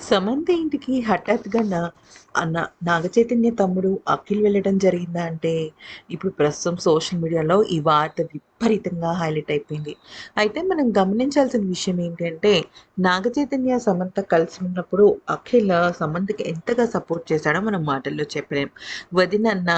సమంత ఇంటికి హఠాత్తుగా నా అన్న నాగచైతన్య తమ్ముడు అఖిల్ వెళ్ళడం జరిగిందా అంటే ఇప్పుడు ప్రస్తుతం సోషల్ మీడియాలో ఈ వార్త విపరీతంగా హైలైట్ అయిపోయింది. అయితే మనం గమనించాల్సిన విషయం ఏంటంటే నాగచైతన్య సమంత కలిసి ఉన్నప్పుడు అఖిల్ సమంతకి ఎంతగా సపోర్ట్ చేశాడో మనం మాటల్లో చెప్పలేం. వదినన్న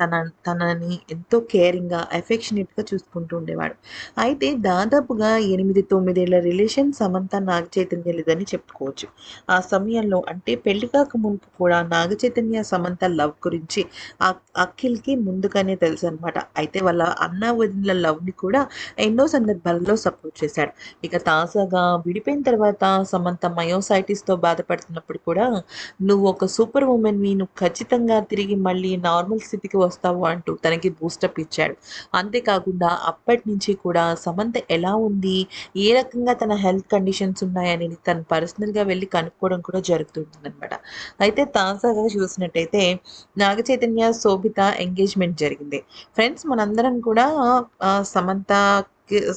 తన తనని ఎంతో కేరింగ్గా అఫెక్షనేట్గా చూసుకుంటూ ఉండేవాడు. అయితే దాదాపుగా ఎనిమిది తొమ్మిదేళ్ళ రిలేషన్ సమంత నాగచైతన్యలేదని చెప్పుకోవచ్చు. ఆ సమయంలో అంటే పెళ్ళి కాక మునుపు కూడా నాగ చైతన్య సమంత లవ్ గురించి అఖిల్కి ముందుగానే తెలుసు అనమాట అయితే వాళ్ళ అన్న వదిన లవ్ని కూడా ఎన్నో సందర్భాలలో సపోర్ట్ చేశాడు. ఇక తాజాగా విడిపోయిన తర్వాత సమంత మయోసైటిస్తో బాధపడుతున్నప్పుడు కూడా నువ్వు ఒక సూపర్ ఉమెన్వి నువ్వు ఖచ్చితంగా తిరిగి మళ్ళీ నార్మల్ స్థితికి వస్తావు అంటూ తనకి బూస్టప్ ఇచ్చాడు. అంతేకాకుండా అప్పటి నుంచి కూడా సమంత ఎలా ఉంది ఏ రకంగా తన హెల్త్ కండిషన్స్ ఉన్నాయని తను పర్సనల్గా వెళ్ళి కనుక్కోవడం కూడా జరుగుతుంటుంది అనమాట అయితే తాజాగా చూసినట్టయితే నాగ చైతన్య శోభిత ఎంగేజ్మెంట్ జరిగింది. ఫ్రెండ్స్ మనందరం కూడా సమంత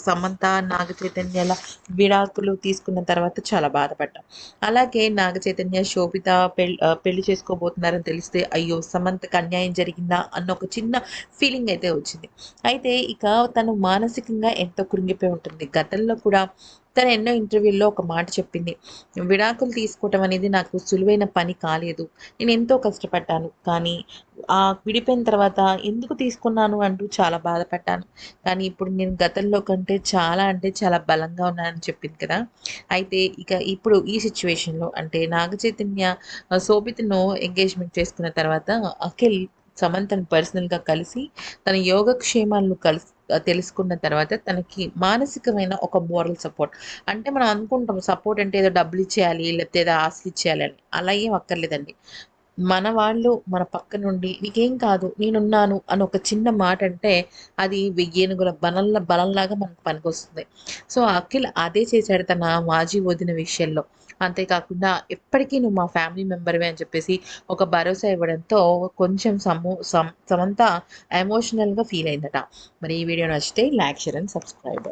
సమంత నాగ చైతన్యల విడాకులు తీసుకున్న తర్వాత చాలా బాధపడ్డాం. అలాగే నాగ చైతన్య శోభిత పెళ్ళి పెళ్ళి చేసుకోబోతున్నారని తెలిస్తే అయ్యో సమంతకు అన్యాయం జరిగిందా అన్న ఒక చిన్న ఫీలింగ్ అయితే వచ్చింది. అయితే ఇక తను మానసికంగా ఎంతో కృంగిపోయి ఉంటుంది. గతంలో కూడా తను ఎన్నో ఇంటర్వ్యూల్లో ఒక మాట చెప్పింది. విడాకులు తీసుకోవటం అనేది నాకు సులువైన పని కాలేదు. నేను ఎంతో కష్టపడ్డాను. కానీ ఆ విడిపోయిన తర్వాత ఎందుకు తీసుకున్నాను అంటూ చాలా బాధపడ్డాను. కానీ ఇప్పుడు నేను గతంలో కంటే చాలా అంటే చాలా బలంగా ఉన్నానని చెప్పింది కదా. అయితే ఇక ఇప్పుడు ఈ సిచ్యువేషన్లో అంటే నాగచైతన్య శోభితను ఎంగేజ్మెంట్ చేసుకున్న తర్వాత అఖిల్ సమంతను పర్సనల్గా కలిసి తన యోగక్షేమాలను కలిసి తెలుసుకున్న తర్వాత తనకి మానసికమైన ఒక మోరల్ సపోర్ట్. అంటే మనం అనుకుంటాం సపోర్ట్ అంటే ఏదో డబ్బులు ఇచ్చేయాలి లేకపోతే ఏదో ఆస్తి ఇచ్చేయాలి అని. అలా ఏం అక్కర్లేదండి. మన వాళ్ళు మన పక్క నుండి నీకేం కాదు నేనున్నాను అని ఒక చిన్న మాట అంటే అది వెయ్యేనుగుల బలంలా బలంలాగా మనకు పనికొస్తుంది. సో అఖిల్ అదే చేశాడు తన మాజీ వదిన విషయంలో. అంతేకాకుండా ఎప్పటికీ నువ్వు మా ఫ్యామిలీ మెంబర్వే అని చెప్పేసి ఒక భరోసా ఇవ్వడంతో కొంచెం సమూ సమంత ఎమోషనల్గా ఫీల్ అయిందట. మరి ఈ వీడియో నచ్చితే లైక్ షేర్ అండ్ సబ్స్క్రైబ్.